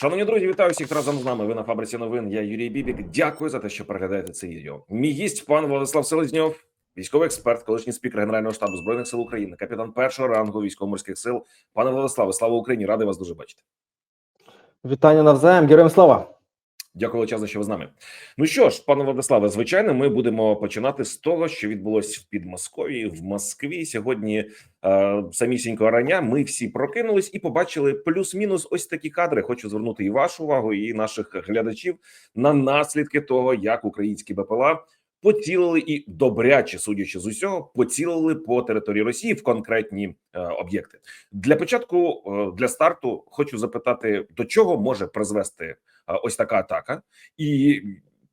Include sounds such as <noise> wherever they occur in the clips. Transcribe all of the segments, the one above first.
Шановні друзі, вітаю всіх разом з нами. Ви на фабриці новин. Я Юрій Бібік. Дякую за те, що переглядаєте це відео. Мій гість пан Владислав Селезньов, військовий експерт, колишній спікер Генерального штабу збройних сил України, капітан першого рангу військово-морських сил. Пане Владиславе, слава Україні! Радий вас дуже бачити. Вітання навзаєм, героям слава. Дякую величезно, що ви з нами. Ну що ж, пане Владиславе, звичайно, ми будемо починати з того, що відбулось в Підмосков'ї, в Москві. Сьогодні е, самісінько рання ми всі прокинулись і побачили плюс-мінус ось такі кадри. Хочу звернути і вашу увагу, і наших глядачів на наслідки того, як українські БПЛА поцілили і добряче, судячи з усього, поцілили по території Росії в конкретні е, об'єкти. Для початку е, для старту хочу запитати, до чого може призвести е, ось така атака, і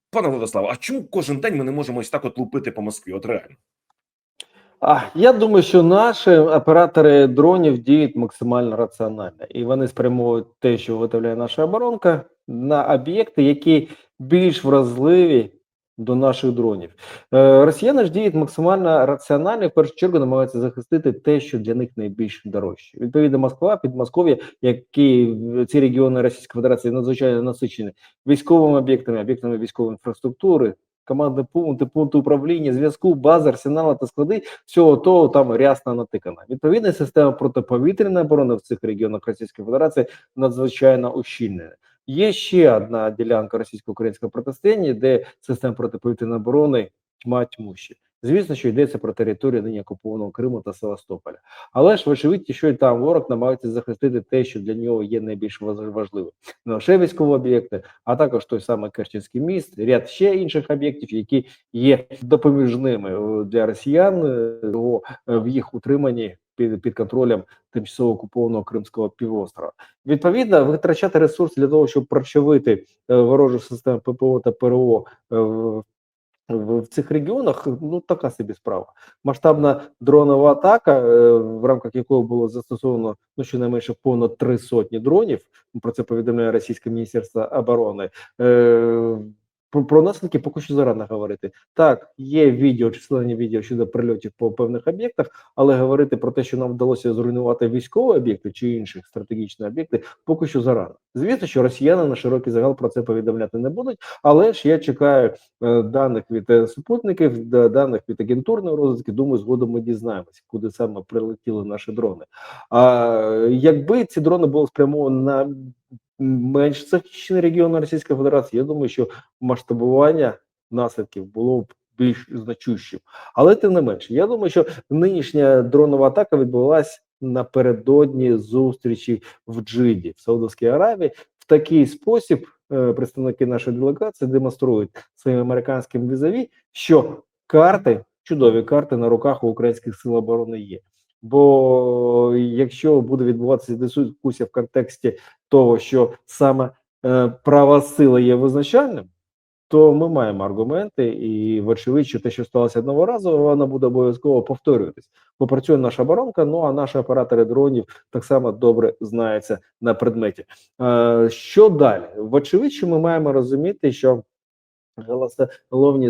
пане Владиславе, а чому кожен день ми не можемо ось так от лупити по Москві? От реально. Я думаю, що наші оператори дронів діють максимально раціонально, і вони спрямовують те, що виготовляє наша оборонка, на об'єкти, які більш вразливі до наших дронів. Е, Росіяни ж діють максимально раціонально, в першу чергу намагаються захистити те, що для них найбільш дорожче. Відповідно, Москва, Підмосков'я, які ці регіони Російської Федерації надзвичайно насичені військовими об'єктами, об'єктами військової інфраструктури. Командні пункти, пункти управління, зв'язку, бази, арсенали та склади всього того там рясно натикана. Відповідна система протиповітряної оборони в цих регіонах Російської Федерації надзвичайно ущільнена. Є ще одна ділянка російсько-українського протистояння, де система протиповітряної оборони тьма тьмущі. Звісно, що йдеться про територію нині окупованого Криму та Севастополя. Але ж вочевидь, що і там ворог намагається захистити те, що для нього є найбільш важ- важливим. Не лише військові об'єкти, а також той самий Керченський міст, ряд ще інших об'єктів, які є допоміжними е, для росіян е, його, е, в їх утриманні під, під контролем тимчасово окупованого Кримського півострова. Відповідно, витрачати ресурс для того, щоб прочавити е, ворожу систему ППО та ПРО е, в, в, цих регіонах, ну така собі справа. Масштабна дронова атака, е, в рамках якої було застосовано ну щонайменше понад три сотні дронів. Про це повідомляє Російське міністерство оборони. Про, наслідки поки що зарано говорити. Так, є відео, численні відео щодо прильотів по певних об'єктах, але говорити про те, що нам вдалося зруйнувати військові об'єкти чи інші стратегічні об'єкти, поки що зарано. Звісно, що росіяни на широкий загал про це повідомляти не будуть, але ж я чекаю е, даних від е, супутників, да- даних від агентурної розвідки. Думаю, згодом ми дізнаємося, куди саме прилетіли наші дрони. А якби ці дрони були спрямовані на менш захищені регіони Російської Федерації, я думаю, що масштабування наслідків було б більш значущим. Але тим не менше, я думаю, що нинішня дронова атака відбулася напередодні зустрічі в Джиді в Саудовській Аравії. В такий спосіб е, представники нашої делегації демонструють своїм американським візаві, що карти, чудові карти на руках у українських сил оборони є. Бо якщо буде відбуватися дискусія в контексті того, що саме е, права сила є визначальним, то ми маємо аргументи, і вочевидь, що те, що сталося одного разу, воно буде обов'язково повторюватись. Бо працює наша оборонка, ну а наші оператори дронів так само добре знаються на предметі. Е, що далі? Вочевидь, що ми маємо розуміти, що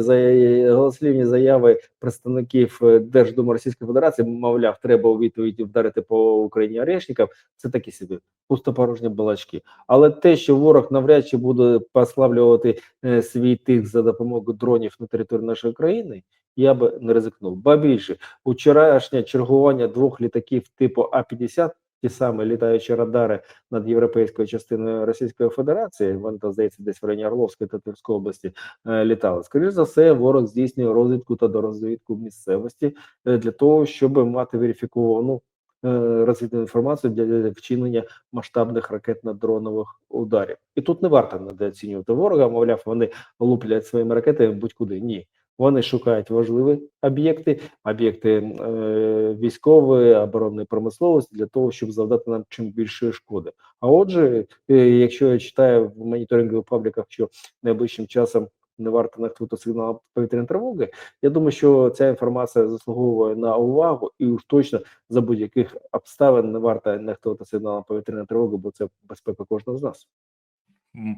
заяви, голослівні заяви представників е, Держдуми Російської Федерації, мовляв, треба у відповіді вдарити по Україні орешникам, це такі собі пустопорожні балачки. Але те, що ворог навряд чи буде послаблювати е, свій тиск за допомогою дронів на території нашої країни, я би не ризикнув. Ба більше, вчорашнє чергування двох літаків типу А-50, ті самі літаючі радари над європейською частиною Російської Федерації, вони там здається десь в районі Орловської та Тверської області е, літали. Скоріше за все, ворог здійснює розвідку та дорозвідку місцевості е, для того, щоб мати верифіковану е, розвідну інформацію для вчинення масштабних ракетно-дронових ударів. І тут не варто недооцінювати ворога. Мовляв, вони луплять своїми ракетами будь-куди. Ні. Вони шукають важливі об'єкти, об'єкти е, військової оборонної промисловості для того, щоб завдати нам чим більше шкоди. А отже, е, якщо я читаю в моніторингових пабліках, що найближчим часом не варто нехтувати сигнал повітряної тривоги, я думаю, що ця інформація заслуговує на увагу, і уж точно за будь-яких обставин не варто нехтувати сигналом повітряної тривоги, бо це безпека кожного з нас.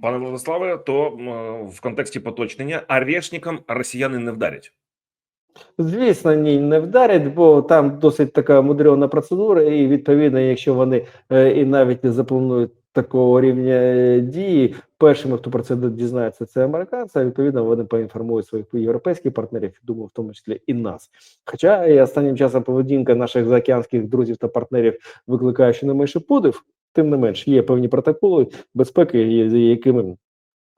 Пане Владиславе, то е, в контексті поточнення арешникам росіяни не вдарять. Звісно, ні, не вдарять, бо там досить така мудрена процедура, і відповідно, якщо вони е, і навіть не запланують такого рівня е, дії. Першими, хто про це дізнається, це американці. А відповідно вони поінформують своїх європейських партнерів, думаю, в тому числі і нас. Хоча і останнім часом поведінка наших заокеанських друзів та партнерів викликає щонайменше подив, тим не менш є певні протоколи безпеки, якими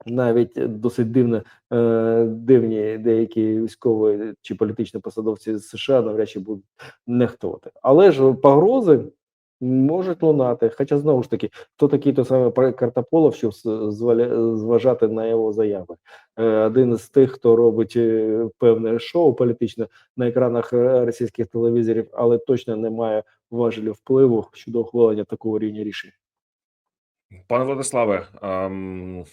навіть досить дивно е, дивні деякі військові чи політичні посадовці з США навряд чи будуть нехтувати. Але ж погрози можуть лунати. Хоча знову ж таки, хто такий той самий Картополов, щоб зважати на його заяви. Е, один із тих, хто робить е, певне шоу політичне на екранах російських телевізорів, але точно не має важелів впливу щодо ухвалення такого рівня рішень. Пане Владиславе, ем,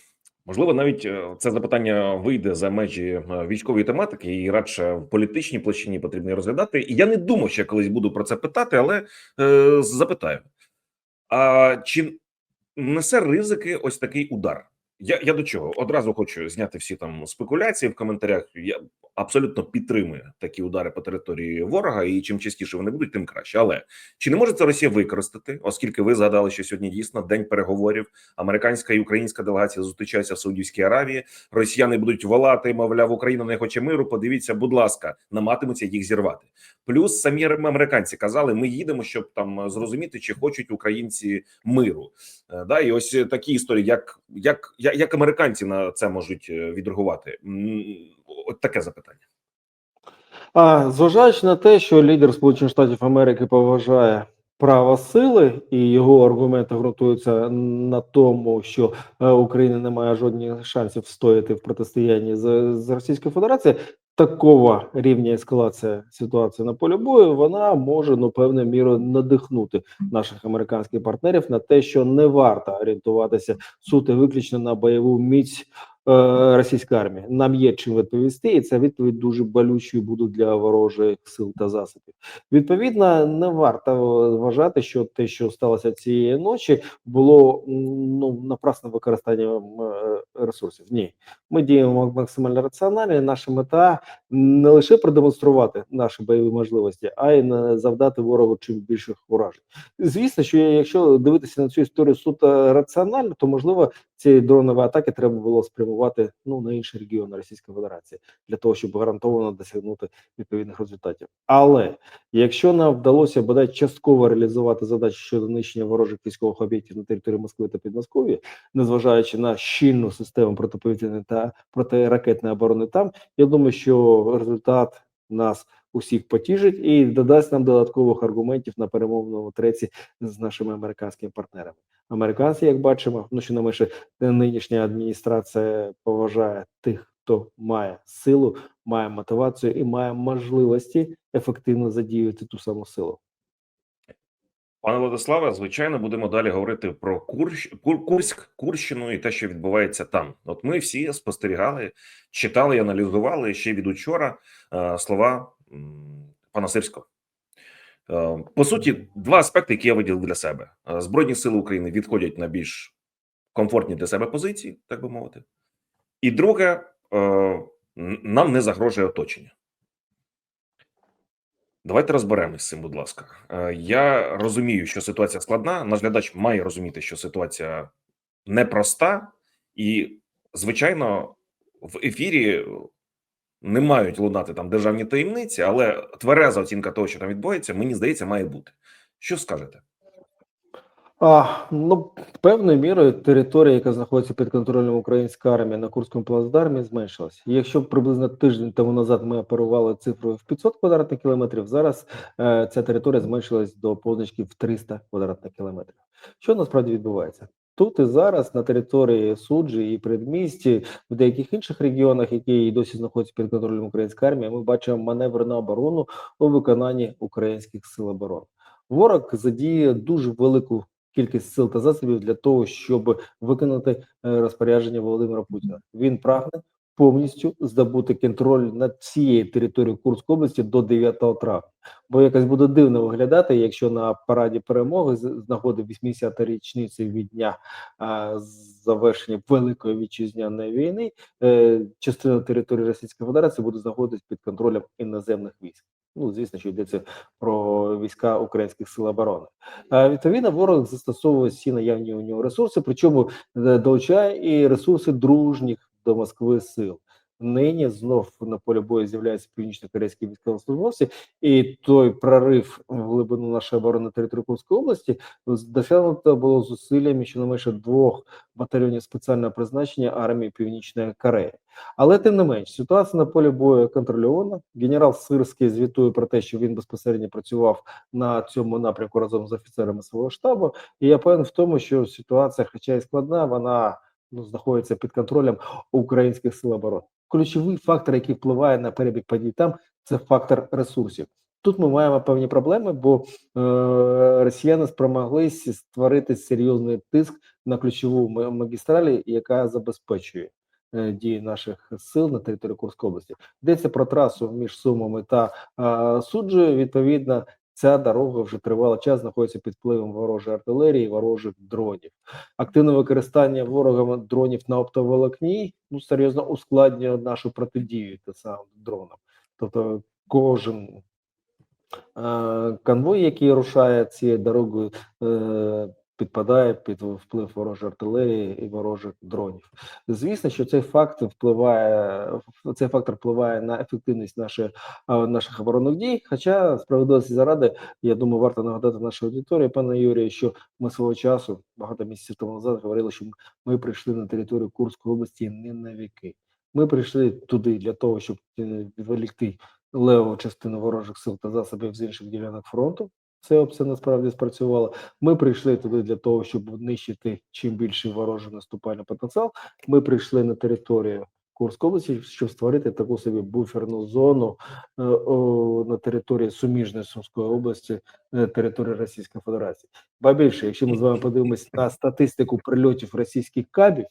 можливо, навіть е, це запитання вийде за межі е, військової тематики, і радше в політичній площині потрібно розглядати. І я не думав, що я колись буду про це питати, але е, запитаю: а чи несе ризики ось такий удар? Я, я до чого одразу хочу зняти всі там спекуляції в коментарях. Я абсолютно підтримую такі удари по території ворога, і чим частіше вони будуть, тим краще. Але чи не може це Росія використати, оскільки ви згадали, що сьогодні дійсно день переговорів? Американська і українська делегація зустрічаються в Саудівській Аравії. Росіяни будуть волати, мовляв, Україна не хоче миру. Подивіться, будь ласка, наматимуться їх зірвати. Плюс самі американці казали, ми їдемо, щоб там зрозуміти, чи хочуть українці миру. Е, Да, і ось такі історії, як, як, як, американці на це можуть е, відреагувати? От таке запитання. А зважаючи на те, що лідер Сполучених Штатів Америки поважає право сили, і його аргументи ґрунтуються на тому, що е, Україна не має жодних шансів встояти в протистоянні з, з Російською Федерацією. Такого рівня ескалація ситуації на полі бою вона може ну певною мірою надихнути наших американських партнерів на те, що не варто орієнтуватися суто виключно на бойову міць е, російської армії. Нам є чим відповісти, і ця відповідь дуже болючою буде для ворожих сил та засобів. Відповідно, не варто вважати, що те, що сталося цієї ночі, було ну напрасне використання е, ресурсів. Ні, ми діємо максимально раціонально. Наша мета не лише продемонструвати наші бойові можливості, а й завдати ворогу чим більших уражень. Звісно, що якщо дивитися на цю історію суто раціонально, то можливо ці дронові атаки треба було спрямувати ну на інші регіони Російської Федерації для того, щоб гарантовано досягнути відповідних результатів. Але якщо нам вдалося бодай частково реалізувати задачі щодо нищення ворожих військових об'єктів на території Москви та Підмосков'я, незважаючи на щільну систему протиповітряної та протиракетної оборони, там я думаю, що результат нас усіх потішить і додасть нам додаткових аргументів на перемовному треці з нашими американськими партнерами. Американці, як бачимо, ну що не менше нинішня адміністрація поважає тих, хто має силу, має мотивацію і має можливості ефективно задіяти ту саму силу. Пане Владиславе, звичайно, будемо далі говорити про Курщ, Кур, Курськ, Курщину і те, що відбувається там. От ми всі спостерігали, читали і аналізували ще від учора е, слова м, пана Сирського. Е, по суті, два аспекти, які я виділив для себе: Е, Збройні сили України відходять на більш комфортні для себе позиції, так би мовити. І друге, е, нам не загрожує оточення. Давайте розберемось з цим, будь ласка. Е, Я розумію, що ситуація складна. Наш глядач має розуміти, що ситуація непроста, і, звичайно, в ефірі не мають лунати там державні таємниці, але твереза оцінка того, що там відбувається, мені здається, має бути. Що скажете? А, ну, певною мірою територія, яка знаходиться під контролем української армії на Курському плацдармі, зменшилась. Якщо приблизно тиждень тому назад ми оперували цифрою в 500 квадратних кілометрів, зараз е, ця територія зменшилась до позначки в 300 квадратних кілометрів. Що насправді відбувається? Тут і зараз на території суджі і предмісті, в деяких інших регіонах, які досі знаходяться під контролем української армії, ми бачимо маневр на оборону у виконанні українських сил оборони. Ворог задіє дуже велику кількість сил та засобів для того, щоб виконати е, розпорядження Володимира Путіна. Він прагне повністю здобути контроль над всією територією Курської області до 9 травня. Бо якось буде дивно виглядати, якщо на параді перемоги з нагоди 80-ї річниці від дня а, завершення великої вітчизняної війни, е, частина території Російської Федерації буде знаходитись під контролем іноземних військ. Ну, звісно, що йдеться про війська українських сил оборони. А відповідно, ворог застосовує всі наявні у нього ресурси, причому е, долучає і ресурси дружніх до Москви сил. Нині знов на полі бою з'являються північно-корейські військовослужбовці, і той прорив в глибину нашої оборони території Курської області досягнуто було зусиллями щонайменше двох батальйонів спеціального призначення армії Північної Кореї. Але тим не менш, ситуація на полі бою контрольована. Генерал Сирський звітує про те, що він безпосередньо працював на цьому напрямку разом з офіцерами свого штабу. І я певен в тому, що ситуація, хоча і складна, вона ну, знаходиться під контролем українських сил оборони. Ключовий фактор, який впливає на перебіг подій там, це фактор ресурсів. Тут ми маємо певні проблеми, бо е, росіяни спромоглися створити серйозний тиск на ключову магістралі, яка забезпечує е, дії наших сил на території Курської області. Йдеться про трасу між Сумами та е, Суджею. Відповідно, ця дорога вже тривалий час знаходиться під впливом ворожої артилерії, ворожих дронів. Активне використання ворогами дронів на оптоволокні ну серйозно ускладнює нашу протидію та саме дронам. Тобто, кожен е, конвой, який рушає цією дорогою, е, підпадає під вплив ворожої артилерії і ворожих дронів. Звісно, що цей факт впливає цей фактор впливає на ефективність нашої наших оборонних дій. Хоча справедливості заради, я думаю, варто нагадати нашій аудиторії, пане Юрію, що ми свого часу багато місяців тому назад говорили, що ми прийшли на територію Курської області не на віки. Ми прийшли туди для того, щоб е, відволікти леву частину ворожих сил та засобів з інших ділянок фронту. Це опція насправді спрацювала. Ми прийшли туди для того, щоб знищити чим більший ворожий наступальний потенціал. Ми прийшли на територію Курської області, щоб створити таку собі буферну зону е, на території суміжної Сумської області, е, території Російської Федерації. Ба більше, якщо ми з вами подивимось на статистику прильотів російських кабів,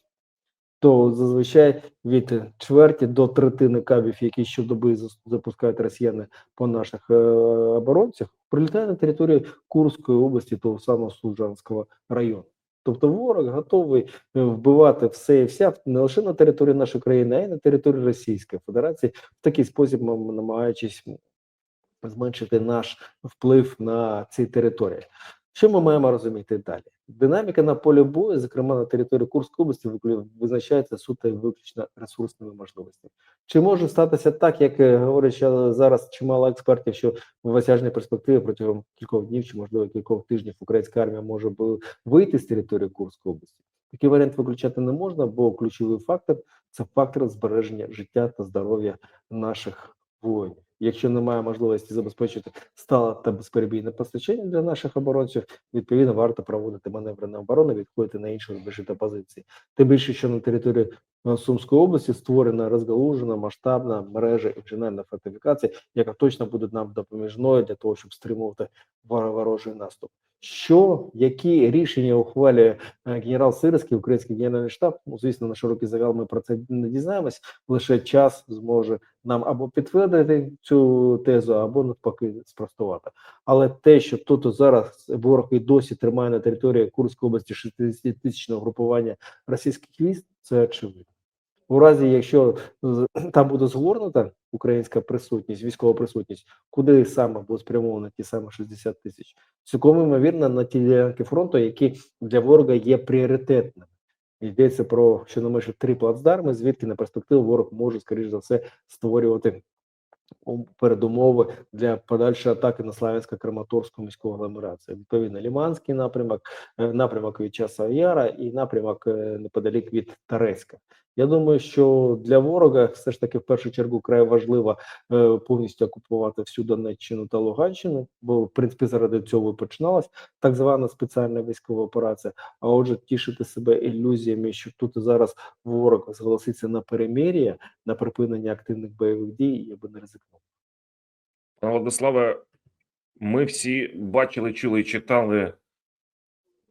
то зазвичай від чверті до третини кабів, які щодоби запускають росіяни по наших е, оборонцях, прилітає на територію Курської області, того самого Служанського району. Тобто ворог готовий е, вбивати все і вся не лише на території нашої країни, а й на території Російської Федерації, в такий спосіб м- намагаючись зменшити наш вплив на ці території. Що ми маємо розуміти далі? Динаміка на полі бою, зокрема на території Курської області, визначається суто виключно ресурсними можливостями. Чи може статися так, як е, говорять зараз чимало експертів, що в осяжній перспективі протягом кількох днів чи можливо кількох тижнів українська армія може вийти з території Курської області? Такий варіант виключати не можна, бо ключовий фактор це фактор збереження життя та здоров'я наших воїнів. Якщо немає можливості забезпечити стале та безперебійне постачання для наших оборонців, відповідно варто проводити маневри на оборону, відходити на інші рубежі та позиції. Тим більше, що на території е, Сумської області створена розгалужена масштабна мережа інженерної фортифікації, яка точно буде нам допоміжною для того, щоб стримувати ворожий наступ. Що які рішення ухвалює е, генерал Сирський, український генеральний штаб? Ну, звісно, на широкий загал ми про це не дізнаємось. Лише час зможе нам або підтвердити цю тезу, або навпаки спростувати. Але те, що тут зараз ворог і досі тримає на території Курської області 60-тисячного групування російських військ, це очевидно. У разі, якщо <clears throat> там буде згорнута українська присутність, військова присутність, куди саме буде спрямовано ті саме 60 тисяч, цілком ймовірно на ті ділянки фронту, які для ворога є пріоритетними. Йдеться про щонайменше три плацдарми, звідки на перспективу ворог може, скоріш за все, створювати передумови для подальшої атаки на Славянсько-Краматорську міську агломерацію. Відповідно, Ліманський напрямок, е, напрямок від Часова Яра і напрямок е, неподалік від Тареська. Я думаю, що для ворога все ж таки в першу чергу край важливо е, повністю окупувати всю Донеччину та Луганщину, бо в принципі заради цього і починалась так звана спеціальна військова операція. А отже, тішити себе ілюзіями, що тут і зараз ворог зголоситься на перемир'я, на припинення активних бойових дій, я би не ризикнув. Пане Владиславе, ми всі бачили, чули і читали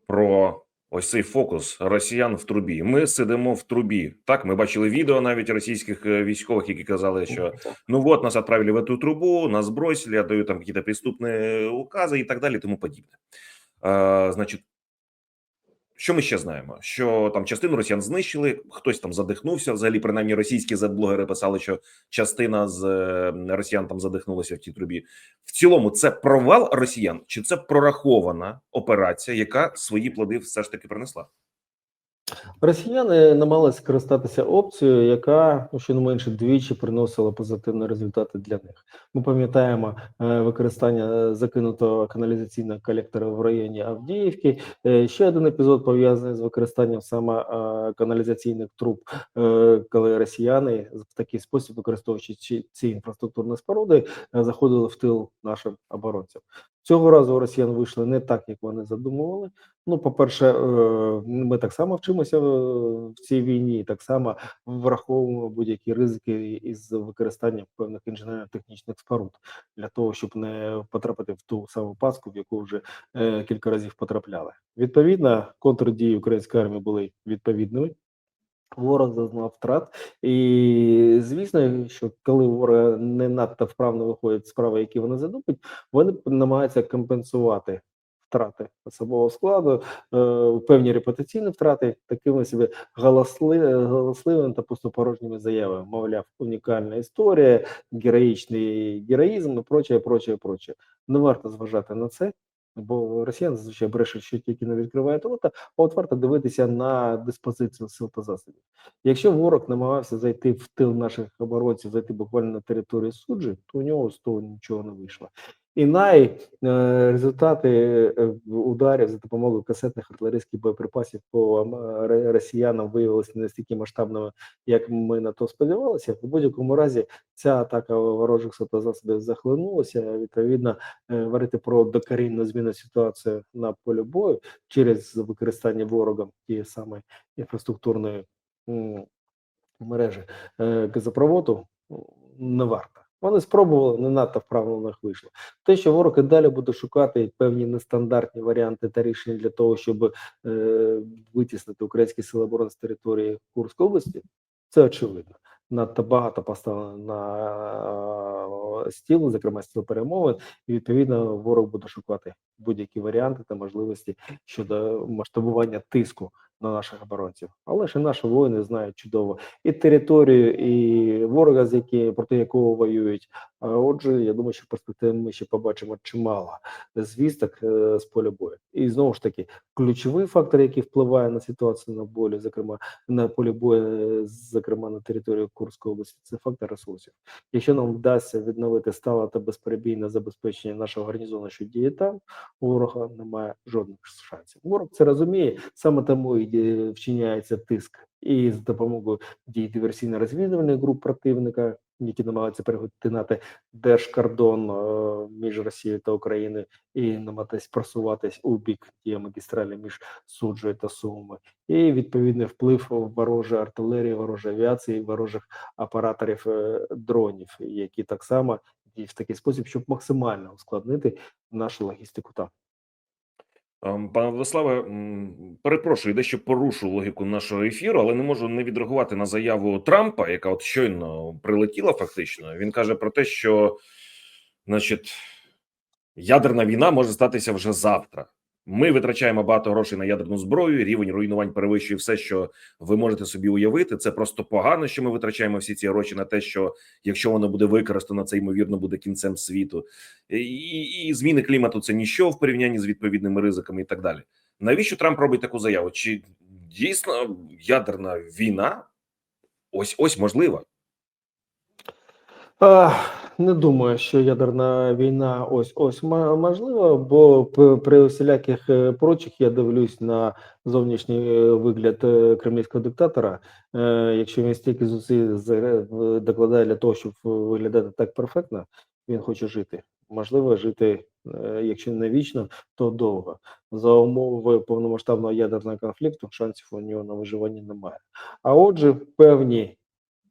про ось цей фокус росіян в трубі. Ми сидимо в трубі. Так, ми бачили відео навіть російських е, військових, які казали, що ну вот нас отправили в эту трубу, нас бросили, отдают там какие-то преступные указы и так далее и тому подобное. А, значит, що ми ще знаємо? Що там частину росіян знищили, хтось там задихнувся. Взагалі, принаймні, російські блогери писали, що частина з е, росіян там задихнулася в тій трубі. В цілому, це провал росіян, чи це прорахована операція, яка свої плоди все ж таки принесла? Росіяни намагалися скористатися опцією, яка ну, щонайменше двічі приносила позитивні результати для них. Ми пам'ятаємо е, використання е, закинутого каналізаційного колектора в районі Авдіївки. Е, Ще один епізод пов'язаний з використанням саме каналізаційних труб, коли росіяни в такий спосіб, використовуючи ці- інфраструктурні споруди, заходили в тил нашим оборонцям. Цього разу росіян вийшли не так, як вони задумували. Ну, по-перше, е, ми так само вчимося е, в цій війні, так само враховуємо будь-які ризики із використанням певних інженерно-технічних споруд для того, щоб не потрапити в ту саму паску, в яку вже е, кілька разів потрапляли. Відповідно, контрдії української армії були відповідними. Ворог зазнав втрат, і звісно, що коли ворог не надто вправно виходять справи, які вони задумують, вони намагаються компенсувати втрати особового складу, е, певні репутаційні втрати такими собі галасли, галасливими та пустопорожніми заявами. Мовляв, унікальна історія, героїчний героїзм і прочее, прочее, прочее. Не варто зважати на це. Бо росіяни зазвичай брешуть, що тільки не відкривають рота, а от варто дивитися на диспозицію сил та засобів. Якщо ворог намагався зайти в тил наших оборонців, зайти буквально на територію суджі, то у нього з того нічого не вийшло. І най е, результати е, ударів за допомогою касетних артилерійських боєприпасів по росіянам виявилися не настільки масштабними, як ми на то сподівалися. В будь-якому разі ця атака ворожих сил та засобів захлинулася. Відповідно, е, говорити про докорінну зміну ситуації на полі бою через використання ворогом тієї самої інфраструктурної мережі газопроводу не варто. Вони спробували, не надто вправно них вийшло. Те, що ворог і далі буде шукати певні нестандартні варіанти та рішення для того, щоб е, витіснити українські сили оборони з території Курської області, це очевидно. Надто багато поставлено на е, стіл, зокрема стіл перемовин, і відповідно ворог буде шукати будь-які варіанти та можливості щодо масштабування тиску на наших оборонців. Але ж наші воїни знають чудово і територію, і ворога, з які проти якого воюють. Отже, я думаю, що в перспективі ми ще побачимо чимало звісток е, з поля бою. І знову ж таки, ключовий фактор, який впливає на ситуацію на болі, зокрема на полі бою, е, зокрема на території Курської області, це фактор ресурсів. Якщо нам вдасться відновити стале та безперебійне забезпечення нашого гарнізону, що діє там, у ворога немає жодних шансів. Ворог це розуміє, саме тому і е, вчиняється тиск і з допомогою дій диверсійно-розвідувальних груп противника, які намагаються перетинати держкордон е, між Росією та Україною і намагатись просуватись у бік тієї магістралі між суджею та Сумами, і відповідний вплив ворожої артилерії, ворожої авіації, ворожих операторів е, дронів, які так само діють в такий спосіб, щоб максимально ускладнити нашу логістику там. Ем, Пане Владиславе, перепрошую, дещо порушу логіку нашого ефіру, але не можу не відреагувати на заяву Трампа, яка от щойно прилетіла. Фактично, він каже про те, що, значить, ядерна війна може статися вже завтра. Ми витрачаємо багато грошей на ядерну зброю. Рівень руйнувань перевищує все, що ви можете собі уявити. Це просто погано, що ми витрачаємо всі ці гроші на те, що якщо воно буде використано, це ймовірно буде кінцем світу. І, і зміни клімату це ніщо в порівнянні з відповідними ризиками і так далі. Навіщо Трамп робить таку заяву? Чи дійсно ядерна війна? Ось ось можлива. А, не думаю, що ядерна війна ось ось можлива, бо при усіляких е, прочих я дивлюсь на зовнішній е, вигляд е, кремлівського диктатора. Якщо він стільки зусиль докладає для того, щоб виглядати так перфектно, він хоче жити. Можливо, жити, якщо не вічно, то довго. За умови повномасштабного ядерного конфлікту шансів у нього на виживання немає. А отже, певні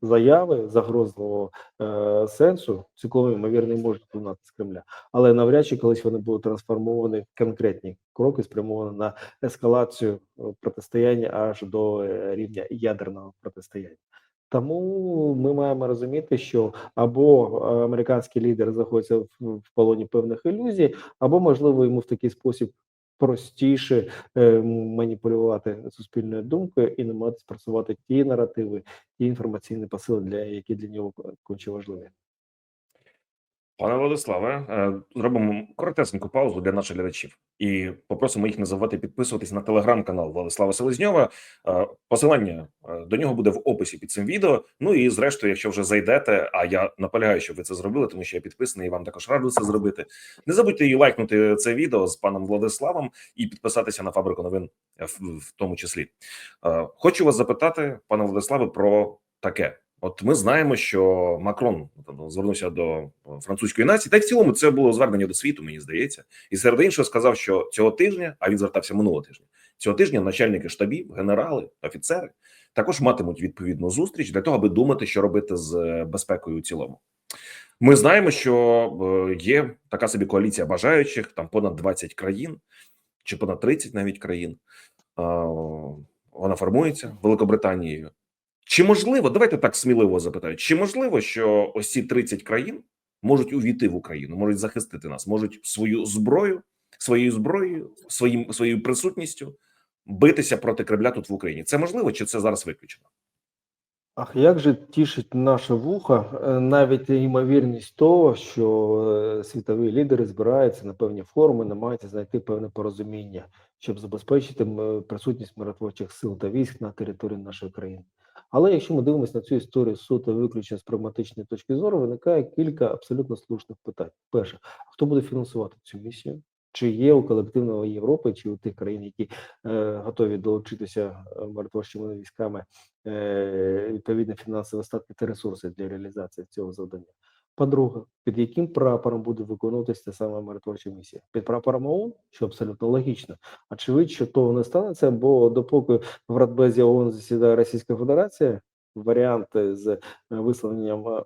заяви загрозливого е, сенсу цілком ймовірно можуть лунати з Кремля, але навряд чи колись вони будуть трансформовані в конкретні кроки, спрямовані на ескалацію е, протистояння аж до е, рівня ядерного протистояння. Тому ми маємо розуміти, що або е, американський лідер знаходиться в полоні певних ілюзій, або можливо йому в такий спосіб простіше е, маніпулювати суспільною думкою і намагатися працювати ті наративи, ті інформаційні посили, для які для нього конче важливі. Пане Владиславе, е, зробимо коротесеньку паузу для наших глядачів і попросимо їх не забувати підписуватись на телеграм-канал Владислава Селезньова. Е, Посилання е, до нього буде в описі під цим відео. Ну і зрештою, якщо вже зайдете, а я наполягаю, щоб ви це зробили, тому що я підписаний і вам також раджу це зробити. Не забудьте і лайкнути це відео з паном Владиславом і підписатися на фабрику новин в, тому числі. Хочу вас запитати, пане Владиславе, про таке. От ми знаємо, що Макрон ну, звернувся до французької нації, та й в цілому це було звернення до світу, мені здається, і серед іншого сказав, що цього тижня, а він звертався минулого тижня. Цього тижня начальники штабів, генерали, офіцери також матимуть відповідну зустріч для того, аби думати, що робити з е, безпекою у цілому. Ми знаємо, що е, є така собі коаліція бажаючих, там понад 20 країн чи понад 30 навіть країн. Е, Вона формується Великобританією. Чи можливо, давайте так сміливо запитаю, чи можливо, що ось ці 30 країн можуть увійти в Україну, можуть захистити нас, можуть свою зброю, своєю зброєю, своїм своєю присутністю битися проти Кремля тут в Україні? Це можливо, чи це зараз виключено? Ах, як же тішить наше вуха е, навіть ймовірність того, що е, світові лідери збираються на певні форуми, намагаються знайти певне порозуміння, щоб забезпечити присутність миротворчих сил та військ на території нашої країни. Але якщо ми дивимося на цю історію суто виключно з прагматичної точки зору, виникає кілька абсолютно слушних питань. Перше, хто буде фінансувати цю місію? Чи є у колективної Європи, чи у тих країн, які е, готові долучитися е, миротворчими військами е, відповідно фінансові статки та ресурси для реалізації цього завдання. По-друге, під яким прапором буде виконуватися та сама миротворча місія? Під прапором ООН, що абсолютно логічно. Очевидь, що того не станеться, бо допоки в Радбезі ООН засідає Російська Федерація, варіант з е, висловленням е,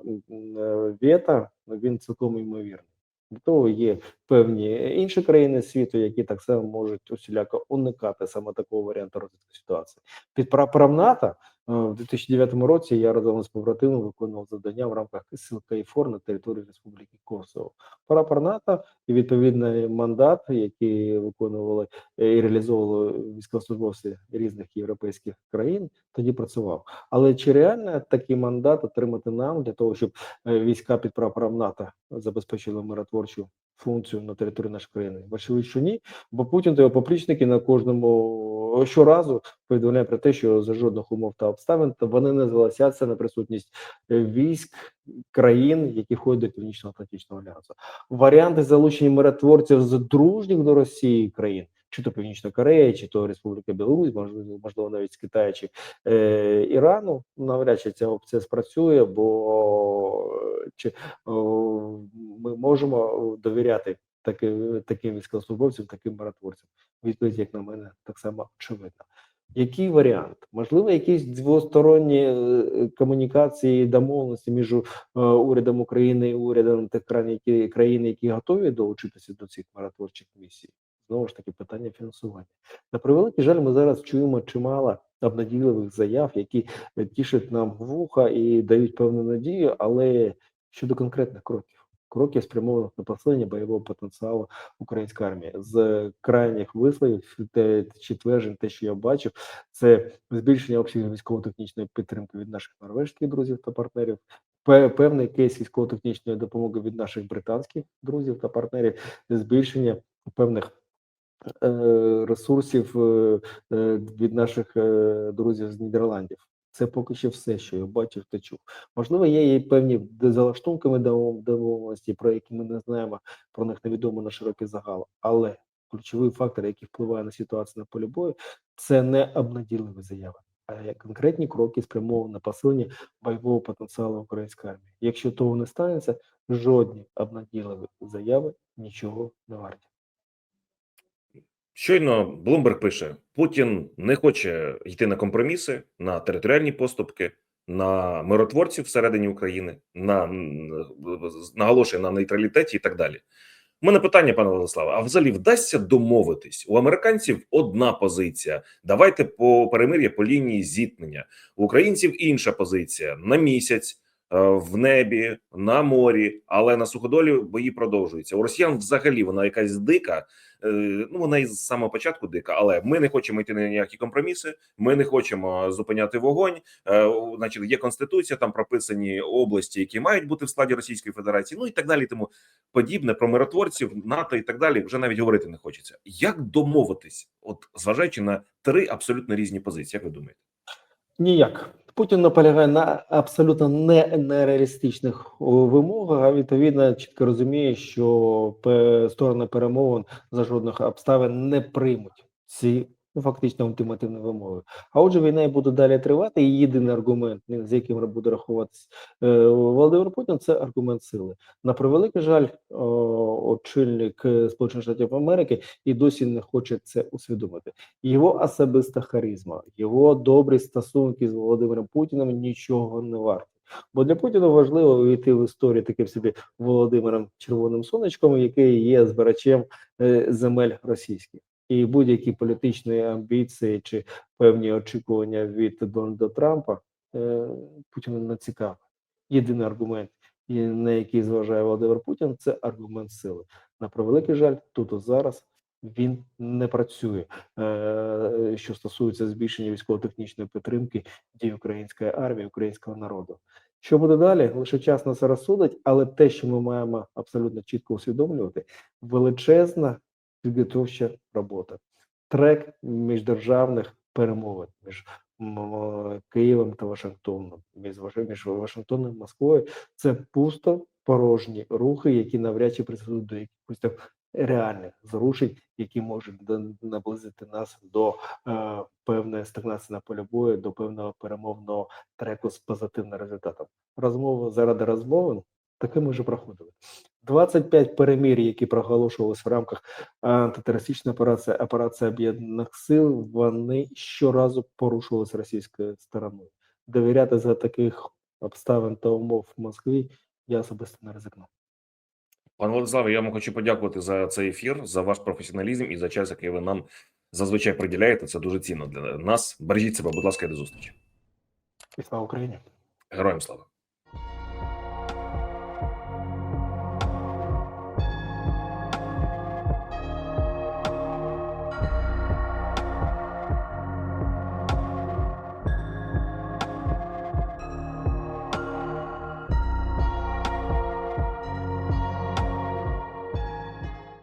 вето, він цілком ймовірний. До того є певні інші країни світу, які так само можуть усіляко уникати саме такого варіанту розвитку ситуації. Під прапором НАТО е, в 2009 році я разом з побратимом виконував завдання в рамках сил КФОР на території Республіки Косово. Прапор НАТО і відповідний мандат, який виконували е, і реалізовували військовослужбовці різних європейських країн, тоді працював. Але чи реально такий мандат отримати нам для того, щоб е, війська під прапором НАТО забезпечили миротворчу функцію на території нашої країни? Бачили, що ні, бо Путін та його поплічники на кожному щоразу повідомляє про те, що за жодних умов та обставин то вони не зголосяться на присутність е, військ країн, які входять до Північно-Атлантичного альянсу. Варіанти залучення миротворців з дружніх до Росії країн. Чи то Північна Корея, чи то Республіка Білорусь, можливо, можливо, навіть з Китаю чи е, Ірану, навряд чи ця опція спрацює, бо чи о, ми можемо довіряти таки, таким військовослужбовцям, таким миротворцям. Відповідь, як на мене, так само очевидна. Який варіант? Можливо, якісь двосторонні е, комунікації, домовленості між е, урядом України і урядом тих країн, які країн, які готові долучитися до цих миротворчих місій. Знову ж таки, питання фінансування. На превеликий жаль, ми зараз чуємо чимало обнадійливих заяв, які е, тішать нам вуха і дають певну надію, але щодо конкретних кроків. Кроків спрямованих на посилення бойового потенціалу української армії з крайніх висловів те чи тверджень, те, що я бачив, це збільшення обсягів військово-технічної підтримки від наших норвежських друзів та партнерів, певний кейс військово-технічної допомоги від наших британських друзів та партнерів, збільшення певних ресурсів е, е, від наших е, друзів з Нідерландів. Це поки що все, що я бачив та чув. Можливо, є і певні залаштунками домов- домовленості, про які ми не знаємо, про них невідомо на широкий загал. Але ключовий фактор, який впливає на ситуацію на полі бою, це не обнадійливі заяви, а конкретні кроки спрямовані на посилення бойового потенціалу української армії. Якщо того не станеться, жодні обнадійливі заяви нічого не варті. Щойно Блумберг пише: Путін не хоче йти на компроміси, на територіальні поступки, на миротворців всередині України, на наголошує на нейтралітеті і так далі. У мене питання, пане Владиславе: а взагалі вдасться домовитись? У американців одна позиція. Давайте по перемир'я по лінії зіткнення. У українців інша позиція на місяць. Е, в небі, на морі, але на суходолі бої продовжуються. У росіян взагалі вона якась дика. е, Ну вона із самого початку дика, але ми не хочемо йти на ніякі компроміси. Ми не хочемо зупиняти вогонь. Е, Значить, є конституція, там прописані області, які мають бути в складі Російської Федерації. Ну і так далі. Тому подібне про миротворців, НАТО і так далі. Вже навіть говорити не хочеться. Як домовитись, от зважаючи на три абсолютно різні позиції, як ви думаєте? Ніяк. Путін наполягає на абсолютно не нереалістичних вимогах, а відповідно чітко розуміє, що сторони перемовин за жодних обставин не приймуть ці ну, фактично ультимативні вимоги. А отже, війна буде далі тривати. І єдиний аргумент, з яким буде рахуватися е, Володимир Путін, це аргумент сили. На превеликий жаль, о, очільник е, Сполучених Штатів Америки і досі не хоче це усвідомити його особиста харизма, його добрі стосунки з Володимиром Путіним нічого не варті. Бо для Путіна важливо увійти в історію таким собі Володимиром Червоним Сонечком, який є збирачем е, земель російських. І будь-які політичні амбіції чи певні очікування від Дональда Трампа е, Путіну не цікаво. Єдиний аргумент, на який зважає Володимир Путін, це аргумент сили. На превеликий жаль, тут і зараз він не працює. Е, що стосується збільшення військово-технічної підтримки дій української армії, українського народу. Що буде далі? Лише час нас розсудить, але те, що ми маємо абсолютно чітко усвідомлювати, величезна підготовча робота, трек міждержавних перемовин між Києвом та Вашингтоном, між Ваши- між Вашингтоном і Москвою. Це пусто порожні рухи, які навряд чи призведуть до якихось там реальних зрушень, які можуть наблизити нас до е, певної стагнації на полі бою, до певного перемовного треку з позитивним результатом. Розмови заради розмови такими вже проходили. 25 перемір'я, які проголошувалися в рамках антитерористичної операції, операції об'єднаних сил, вони щоразу порушувалися російською стороною. Довіряти за таких обставин та умов в Москві я особисто не ризикну. Пане Владиславе, я вам хочу подякувати за цей ефір, за ваш професіоналізм і за час, який ви нам зазвичай приділяєте. Це дуже цінно для нас. Бережіть себе, будь ласка, і до зустрічі. І слава Україні! Героям слава.